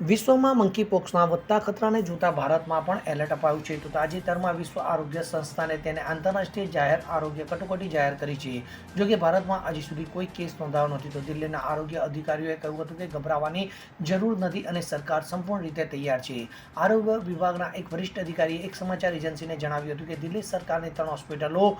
વિશ્વમાં મંકી પોક્સના વધતા ખતરાને જોતા ભારતમાં પણ એલર્ટ અપાયું છે. તો તાજેતરમાં વિશ્વ આરોગ્ય સંસ્થાને તેને આંતરરાષ્ટ્રીય જાહેર આરોગ્ય કટોકટી જાહેર કરી છે. જો કે ભારતમાં હજી સુધી કોઈ કેસ નોંધાયો નથી, તો દિલ્હીના આરોગ્ય અધિકારીઓએ કહ્યું હતું કે ગભરાવાની જરૂર નથી અને સરકાર સંપૂર્ણ રીતે તૈયાર છે. આરોગ્ય વિભાગના એક વરિષ્ઠ અધિકારીએ એક સમાચાર એજન્સીને જણાવ્યું હતું કે દિલ્હી સરકારની ત્રણ હોસ્પિટલો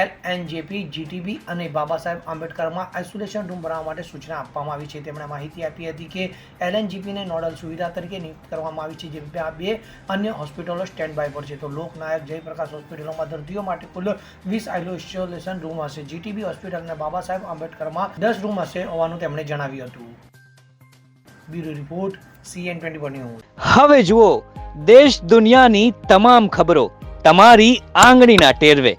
એલએનજેપી, જીટીબી અને બાબા સાહેબ આંબેડકરમાં આઇસોલેશન રૂમ બનાવવા માટે સૂચના આપવામાં આવી છે. તેમણે માહિતી આપી હતી કે એલએનજીપીને નોડલ સુવિધા તરીકે નિયુક્ત કરવામાં આવી છે જે બે અન્ય હોસ્પિટલો સ્ટેન્ડ બાય પર છે. તો લોકનાયક જયપ્રકાશ હોસ્પિટલોમાં દર્દીઓ માટે કુલ વીસ આઇસોલેશન રૂમ હશે. જીટીબી હોસ્પિટલ અને બાબા સાહેબ આંબેડકરમાં દસ રૂમ હશે હોવાનું તેમણે જણાવ્યું હતું. Bureau report, CN twenty news. હવે જુઓ, દેશ દુનિયાની તમામ ખબરો તમારી આંગળીના ટેરવે.